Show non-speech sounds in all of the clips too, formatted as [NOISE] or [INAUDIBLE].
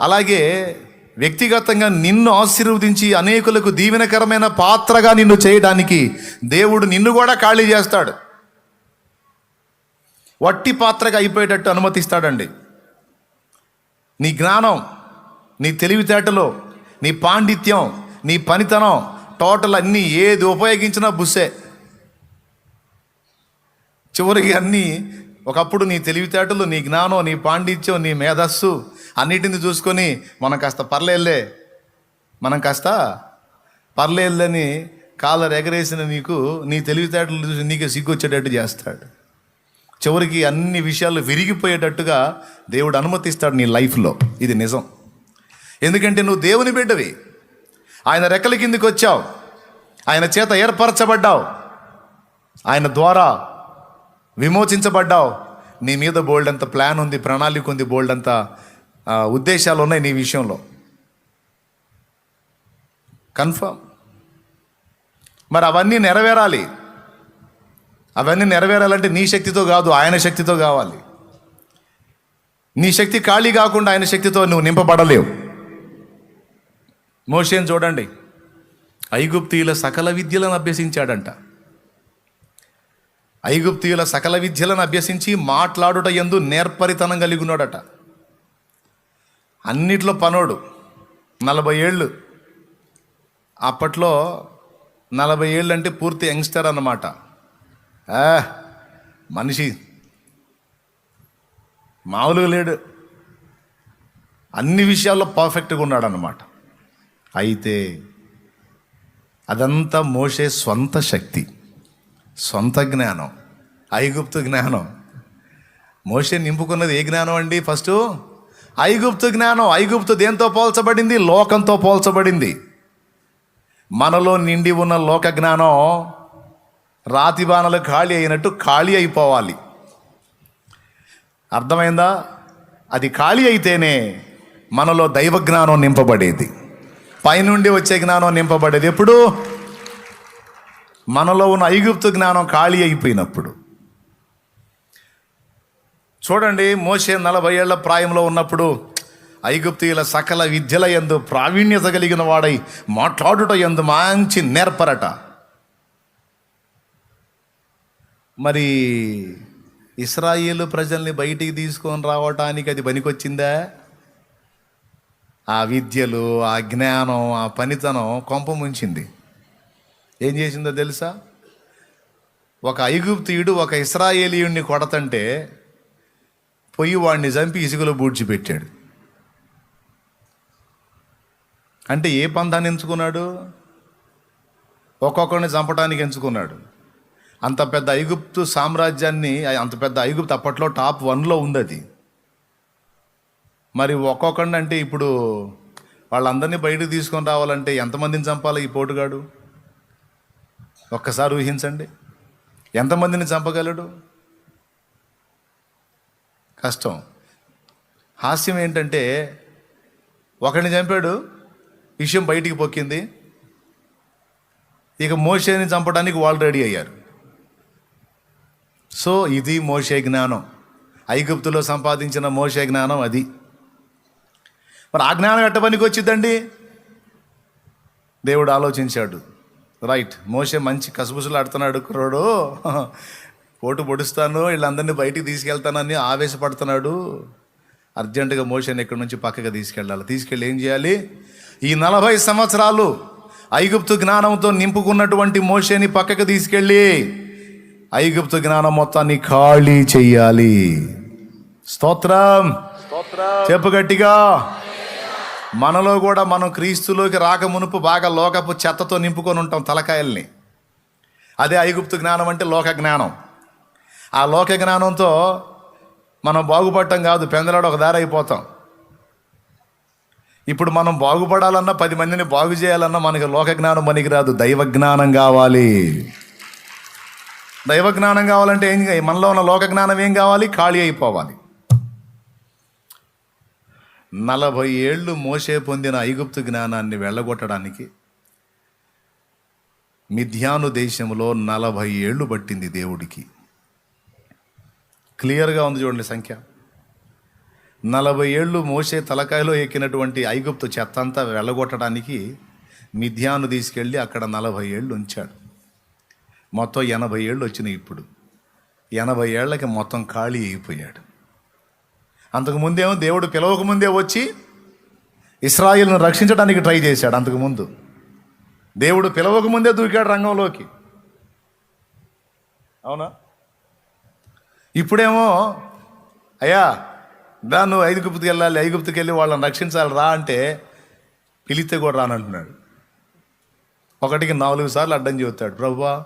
అలాగే వ్యక్తిగతంగా నిన్ను ఆశీర్వదించి అనేకులకు దీవెనకరమైన పాత్రగా నిన్ను చేయడానికి దేవుడు నిన్ను కూడా ఖాళీ చేస్తాడు. వట్టి పాత్రగా అయిపోయేటట్టు అనుమతిస్తాడండి. నీ జ్ఞానం నీ తెలివితేటలు నీ పాండిత్యం నీ పనితనం టోటల్ అన్నీ ఏది ఉపయోగించినా బుస్సే. చివరికి అన్నీ ఒకప్పుడు నీ తెలివితేటలు నీ జ్ఞానం నీ పాండిత్యం నీ మేధస్సు అన్నిటిని చూసుకొని మనం కాస్త పర్లేదులే. మనం కాస్త పర్లేదులని కాలర్ ఎగరేసిన నీకు నీ తెలివితేటలు చూసి నీకే సిగ్గొచ్చేటట్టు చేస్తాడు. చివరికి అన్ని విషయాలు విరిగిపోయేటట్టుగా దేవుడు అనుమతిస్తాడు నీ లైఫ్లో. ఇది నిజం. ఎందుకంటే నువ్వు దేవుని బిడ్డవి. ఆయన రెక్కల కిందికి వచ్చావు. ఆయన చేత ఏర్పరచబడ్డావు. ఆయన ద్వారా విమోచించబడ్డావు. నీ మీద బోల్డ్ అంత ప్లాన్ ఉంది ప్రణాళిక ఉంది బోల్డ్ అంతా ఉద్దేశాలు ఉన్నాయి నీ విషయంలో. కన్ఫర్మ్ మరి అవన్నీ నెరవేరాలి. అవన్నీ నెరవేరాలంటే నీ శక్తితో కాదు ఆయన శక్తితో కావాలి. నీ శక్తి ఖాళీ కాకుండా ఆయన శక్తితో నువ్వు నింపబడలేవు. మోషేని చూడండి. ఐగుప్తీయుల సకల విద్యలను అభ్యసించాడంట. ఐగుప్తీయుల సకల విద్యలను అభ్యసించి మాట్లాడుట ఎందు నేర్పరితనం కలిగి ఉన్నాడట. అన్నిట్లో పనోడు. నలభై ఏళ్ళు. అప్పట్లో నలభై ఏళ్ళు అంటే పూర్తి యంగ్స్టర్ అన్నమాట. మనిషి. మామూలుగా లేడు. అన్ని విషయాల్లో పర్ఫెక్ట్గా ఉన్నాడు అన్నమాట అయితే అదంతా మోసే స్వంత శక్తి సొంత జ్ఞానం ఐగుప్తు జ్ఞానం. మోసే నింపుకున్నది ఏ జ్ఞానం అండి ఫస్ట్? ఐగుప్తు జ్ఞానం ఐగుప్తు దేంతో పోల్చబడింది? లోకంతో పోల్చబడింది. మనలో నిండి ఉన్న లోక జ్ఞానం రాతి బాణలు ఖాళీ అయినట్టు ఖాళీ అయిపోవాలి. అర్థమైందా? అది ఖాళీ అయితేనే మనలో దైవ జ్ఞానం నింపబడేది. పైనుండి వచ్చే జ్ఞానం నింపబడేది ఎప్పుడు? మనలో ఉన్న ఐగుప్తు జ్ఞానం ఖాళీ అయిపోయినప్పుడు. చూడండి మోసే నలభై ఏళ్ళ ప్రాయంలో ఉన్నప్పుడు ఐగుప్తీయుల సకల విద్యల ఎందు ప్రావీణ్యత కలిగిన వాడై మాట్లాడుట ఎందు మంచి నేర్పరట. మరి ఇస్రాయేల్ ప్రజల్ని బయటికి తీసుకొని రావటానికి అది పనికొచ్చిందా? ఆ విద్యలు ఆ జ్ఞానం ఆ పనితనం కొంప ముంచింది. ఏం చేసిందో తెలుసా? ఒక ఐగుప్తీయుడు ఒక ఇస్రాయేలీయుడిని కొడతంటే పొయ్యి వాడిని చంపి ఇసుకలో బూడ్చిపెట్టాడు అంటే ఏ పంథాన్ని ఎంచుకున్నాడు? ఒక్కొక్కరిని చంపడానికి ఎంచుకున్నాడు. అంత పెద్ద ఐగుప్తు సామ్రాజ్యాన్ని అంత పెద్ద ఐగుప్తు అప్పట్లో టాప్ వన్లో ఉంది అది మరి ఒక్కొక్కడిని అంటే ఇప్పుడు వాళ్ళందరినీ బయటకు తీసుకొని రావాలంటే ఎంతమందిని చంపాలి ఈ పోటుగాడు? ఒక్కసారి ఊహించండి. ఎంతమందిని చంపగలడు? కష్టం. హాస్యం ఏంటంటే ఒకరిని చంపాడు విషయం బయటికి పొక్కింది. ఇక మోషేని చంపడానికి వాళ్ళు రెడీ అయ్యారు. సో ఇది మోషే జ్ఞానం. ఐగుప్తులో సంపాదించిన మోషే జ్ఞానం అది. మరి ఆ జ్ఞానం ఎట్ట పనికి వచ్చిందండి దేవుడు ఆలోచించాడు. రైట్ మోసే మంచి కసుబుసులు ఆడుతున్నాడు కుర్రోడు. పోటు పొడుస్తాను వీళ్ళందరినీ బయటికి తీసుకెళ్తానని ఆవేశపడుతున్నాడు. అర్జెంటుగా మోషన్ ఇక్కడి నుంచి పక్కగా తీసుకెళ్ళాలి. తీసుకెళ్ళి ఏం చేయాలి? ఈ నలభై సంవత్సరాలు ఐగుప్తు జ్ఞానంతో నింపుకున్నటువంటి మోషేని పక్కకు తీసుకెళ్ళి ఐగుప్తు జ్ఞానం మొత్తాన్ని ఖాళీ చెయ్యాలి. స్తోత్రం. చెప్పు గట్టిగా. మనలో కూడా మనం క్రీస్తులోకి రాక మునుపు బాగా లోకపు చెత్తతో నింపుకొని ఉంటాం తలకాయల్ని. అదే ఐగుప్తు జ్ఞానం అంటే లోక జ్ఞానం. ఆ లోక జ్ఞానంతో మనం బాగుపడటం కాదు పెందలాడు ఒక దారి అయిపోతాం. ఇప్పుడు మనం బాగుపడాలన్నా పది మందిని బాగు చేయాలన్నా మనకి లోక జ్ఞానం పనికిరాదు. దైవ జ్ఞానం కావాలి. దైవ జ్ఞానం కావాలంటే ఏం మనలో ఉన్న లోక జ్ఞానం ఏం కావాలి? ఖాళీ అయిపోవాలి. నలభై ఏళ్ళు మోసే పొందిన ఐగుప్తు జ్ఞానాన్ని వెళ్ళగొట్టడానికి మిథ్యాను దేశంలో నలభై ఏళ్ళు పట్టింది దేవుడికి. క్లియర్గా ఉంది చూడండి సంఖ్య. నలభై ఏళ్ళు మోసే తలకాయలో ఎక్కినటువంటి ఐగుప్తు చెత్త అంతా వెళ్ళగొట్టడానికి మిథ్యాను తీసుకెళ్ళి అక్కడ నలభై ఏళ్ళు ఉంచాడు. మొత్తం ఎనభై ఏళ్ళు వచ్చినాయి ఇప్పుడు. ఎనభై ఏళ్ళకి మొత్తం ఖాళీ అయిపోయాడు. అంతకుముందేమో దేవుడు పిలవకముందే వచ్చి ఇస్రాయిల్ను రక్షించడానికి ట్రై చేశాడు అంతకుముందు దేవుడు పిలవకముందే దూకాడు రంగంలోకి. అవునా? ఇప్పుడేమో అయ్యా దా నువ్వు ఐదుగుప్తుకి వెళ్ళాలి ఐగుప్తుకి వెళ్ళి వాళ్ళని రక్షించాలి రా అంటే పిలిస్తే కూడా రానంటున్నాడు. ఒకటికి నాలుగు సార్లు అడ్డం చెబుతాడు ప్రభువా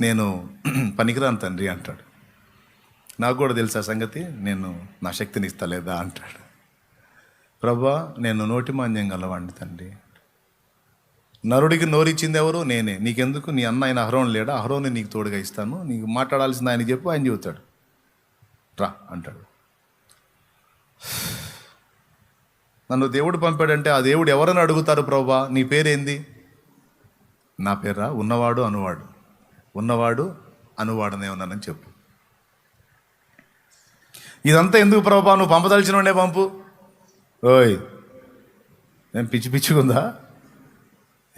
నేను [CLEARS THROAT] పనికిరాను తండ్రి అంటాడు. నాకు కూడా తెలుసా సంగతి నేను నా శక్తిని ఇస్తలేదా అంటాడు. ప్రభా నేను నోటి మాంద్యం గలవాడిని తండ్రి. నరుడికి నోరిచ్చింది ఎవరు? నేనే. నీకెందుకు? నీ అన్న ఆయన అహరోన్ లేడా? అహరోని నీకు తోడుగా ఇస్తాను. నీకు మాట్లాడాల్సింది ఆయన చెప్పు ఆయన చెబుతాడు. రా అంటాడు. నన్ను దేవుడు పంపాడంటే ఆ దేవుడు ఎవరని అడుగుతారు ప్రభా? నీ పేరేంది? నా పేరా ఉన్నవాడు అనువాడు. ఉన్నవాడు అనువాడనే ఉన్నానని చెప్పు. ఇదంతా ఎందుకు ప్రభా? నువ్వు పంపదలిచిన వాడే పంపు. ఓయ్ నేను పిచ్చి పిచ్చిగుందా?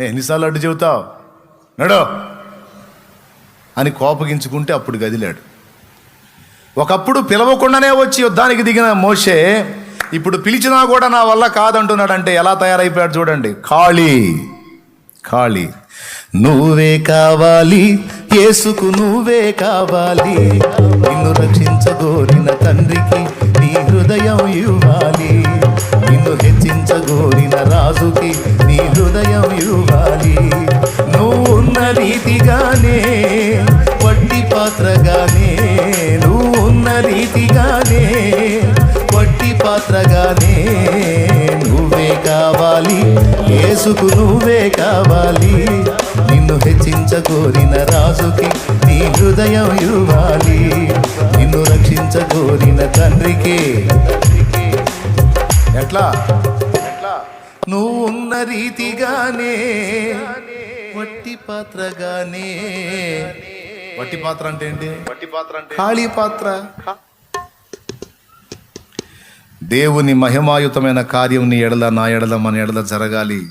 ఎన్నిసార్లు అడ్డు చెబుతావు? నడో. అని కోపగించుకుంటే అప్పుడు గదిలాడు. ఒకప్పుడు పిలవకుండానే వచ్చి యుద్ధానికి దిగిన మోషే ఇప్పుడు పిలిచినా కూడా నా వల్ల కాదంటున్నాడంటే ఎలా తయారైపోయాడు చూడండి. ఖాళీ ఖాళీ. నువ్వే కావాలి యేసుకు నువ్వే కావాలి. నిన్ను రక్షించగోరిన తండ్రికి నీ హృదయం ఇవ్వాలి. నిన్ను హెచ్చించగోరిన రాజుకి నీ నువ్వున్న రీతిగానే వట్టి పాత్రగానే నువ్వున్న రీతిగానే వట్టి పాత్రగానే నువ్వే కావాలి. ఏసుకు నువ్వే కావాలి. నిన్ను హెచ్చించగోరిన రాజుకి నీ హృదయం ఇవ్వాలి. నిన్ను రక్షించగోరిన తండ్రికి. ఎట్లా? నువ్వు ఉన్న రీతిగానే వట్టి పాత్రగానే. వట్టి పాత్ర అంటే ఏంటి? వట్టి పాత్ర అంటే ఖాళీ పాత్ర. దేవుని మహిమాయుతమైన కార్యం నీ ఎడల నా ఎడల మన ఎడల జరగాలి.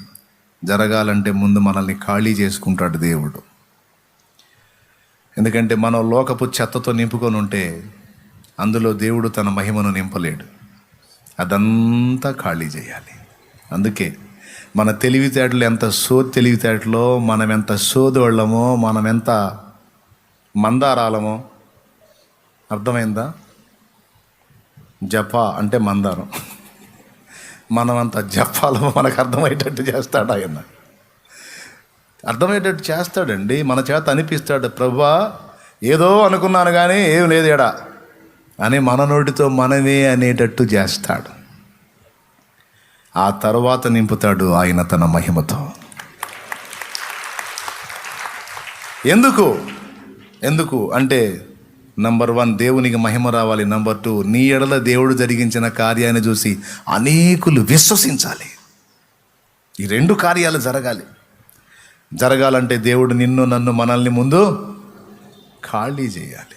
జరగాలంటే ముందు మనల్ని ఖాళీ చేసుకుంటాడు దేవుడు. ఎందుకంటే మనం లోకపు చెత్తతో నింపుకొని ఉంటే అందులో దేవుడు తన మహిమను నింపలేడు. అదంతా ఖాళీ చేయాలి. అందుకే మన తెలివితేటలు ఎంత సో తెలివితేటలో మనం ఎంత సోదోళ్ళమో మనం ఎంత మందారాలమో అర్థమైందా? జప అంటే మందారం. మనమంత జపాలమో మనకు అర్థమయ్యేటట్టు చేస్తాడు ఆయన. అర్థమయ్యేటట్టు చేస్తాడండి. మన చేత అనిపిస్తాడు ప్రభా ఏదో అనుకున్నాను కానీ ఏం లేదు ఎడా అని మన నోటితో మనమే అనేటట్టు చేస్తాడు. ఆ తర్వాత నింపుతాడు ఆయన తన మహిమతో. ఎందుకు? ఎందుకు? అంటే నంబర్ వన్ దేవునికి మహిమ రావాలి. నంబర్ టూ నీ ఎడల దేవుడు జరిగించిన కార్యాన్ని చూసి అనేకులు విశ్వసించాలి. ఈ రెండు కార్యాలు జరగాలి. జరగాలంటే దేవుడు నిన్ను నన్ను మనల్ని ముందు ఖాళీ చేయాలి.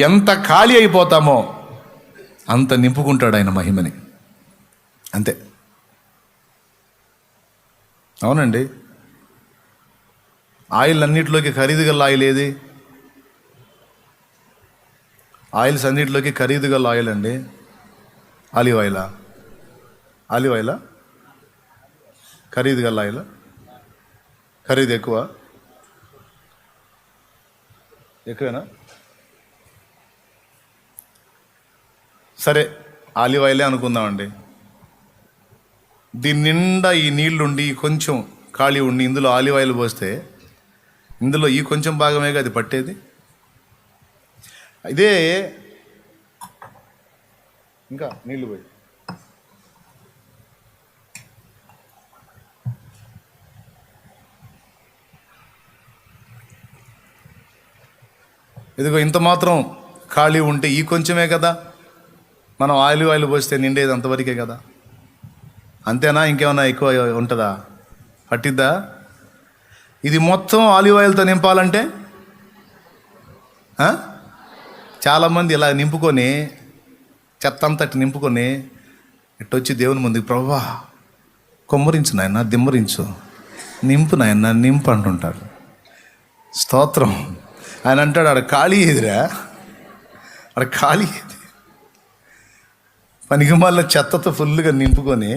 ఎంత ఖాళీ అయిపోతామో అంత నింపుకుంటాడు ఆయన మహిమని. అంతే. అవునండి. ఆయిల్ అన్నిటిలోకి ఖరీదు గల ఆయిల్ ఏది? ఆయిల్స్ అన్నిటిలోకి ఖరీదు గల ఆయిల్ అండి. ఆలివ్ ఆయిలా ఆలివ్ ఆయిలా ఖరీదు గల ఆయిల్ ఖరీదు ఎక్కువ ఎక్కువేనా? సరే ఆలివ్ ఆయిలే అనుకుందామండి. దీని నిండా ఈ నీళ్ళుండి కొంచెం ఖాళీ ఉండి ఇందులో ఆలివ్ ఆయిల్ పోస్తే ఇందులో ఈ కొంచెం భాగమే అది పట్టేది. ఇదే ఇంకా నీళ్ళు పోయి. ఇదిగో ఇంత మాత్రం ఖాళీ ఉంటే ఈ కొంచెమే కదా. మనం ఆయిల్ ఆయిల్ పోస్తే నిండేది అంతవరకే కదా. అంతేనా? ఇంకేమైనా ఎక్కువ ఉంటుందా? పట్టిద్దా? ఇది మొత్తం ఆలివ్ ఆయిల్తో నింపాలంటే? చాలామంది ఇలా నింపుకొని చెత్త అంతటి నింపుకొని ఇట్టొచ్చి దేవుని ముందుకు ప్రభా కొమ్మరించు నాయన దిమ్మరించు. నింపు నాయన నింపు అంటుంటారు. స్తోత్రం. ఆయన అంటాడు ఆడ ఖాళీ ఎదురా ఆడ ఖాళీ పనికి మళ్ళీ చెత్తతో ఫుల్గా నింపుకొని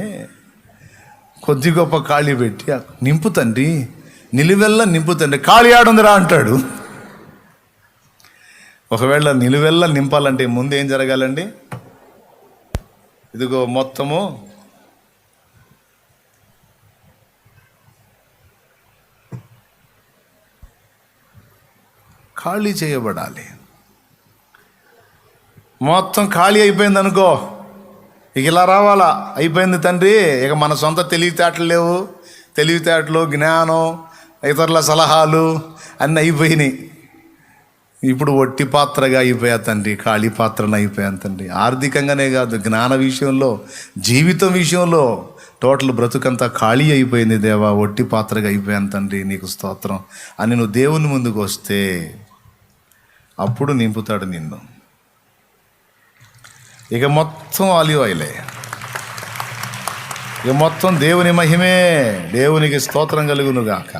కొద్ది గొప్ప ఖాళీ పెట్టి నింపు తండ్రి నిలువెల్లా నింపు తండ్రి ఖాళీ ఆడుందిరా అంటాడు. ఒకవేళ నిలువెల్లా నింపాలంటే ముందు ఏం జరగాలండి? ఇదిగో మొత్తము ఖాళీ చేయబడాలి. మొత్తం ఖాళీ అయిపోయింది అనుకో ఇక ఇలా రావాలా? అయిపోయింది తండ్రి. ఇక మన సొంత తెలివితేటలు లేవు. తెలివితేటలు జ్ఞానం ఇతరుల సలహాలు అన్నీ అయిపోయినాయి. ఇప్పుడు ఒట్టి పాత్రగా అయిపోయా తండ్రి ఖాళీ పాత్రను అయిపోయాను తండ్రి. ఆర్థికంగానే కాదు జ్ఞాన విషయంలో జీవితం విషయంలో టోటల్ బ్రతుకంతా ఖాళీ అయిపోయింది దేవా. ఒట్టి పాత్రగా అయిపోయాను తండ్రి నీకు స్తోత్రం. అని నువ్వు దేవుని ముందుకు వస్తే అప్పుడు నింపుతాడు నిన్ను. ఇక మొత్తం ఆలివ్ ఆయిలే ఇక మొత్తం దేవుని మహిమే దేవునికి స్తోత్రం కలుగునుగాక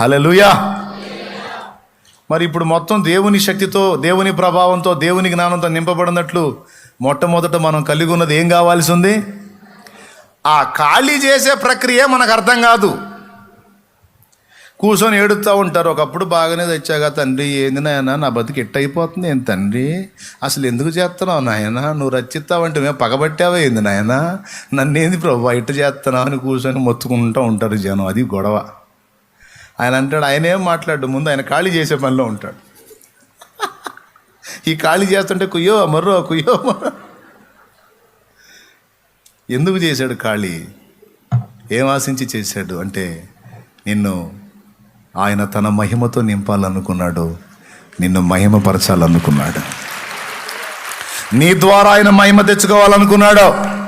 హలలుయా మరి ఇప్పుడు మొత్తం దేవుని శక్తితో దేవుని ప్రభావంతో దేవుని జ్ఞానంతో నింపబడినట్లు మొట్టమొదట మనం కలిగి ఉన్నది ఏం కావాల్సి ఉంది ఆ ఖాళీ చేసే ప్రక్రియ మనకు అర్థం కాదు కూర్చొని ఏడుస్తూ ఉంటారు. ఒకప్పుడు బాగానే తెచ్చాగా తండ్రి ఏంది నాయన నా బతికి ఎట్ట అయిపోతుంది ఏం తండ్రి? అసలు ఎందుకు చేస్తున్నావు నాయన? నువ్వు రచిస్తావంటే మేము పగబట్టావా ఏంది నాయన? నన్నేంది ప్రభు ఇట్ట చేస్తున్నావు? అని కూర్చొని మొత్తుకుంటూ ఉంటారు జనం. అది గొడవ. ఆయన అంటాడు ఆయన ఏం మాట్లాడు? ముందు ఆయన ఖాళీ చేసే పనిలో ఉంటాడు. ఈ ఖాళీ చేస్తుంటే కుయ్యో మర్రో కుయ్యో ఎందుకు చేశాడు ఖాళీ? ఏం ఆశించి చేశాడు? అంటే నిన్ను ఆయన తన మహిమతో నింపాలనుకున్నాడు. నిన్ను మహిమపరచాలనుకున్నాడు. నీ ద్వారా ఆయన మహిమ తెచ్చుకోవాలనుకున్నాడు.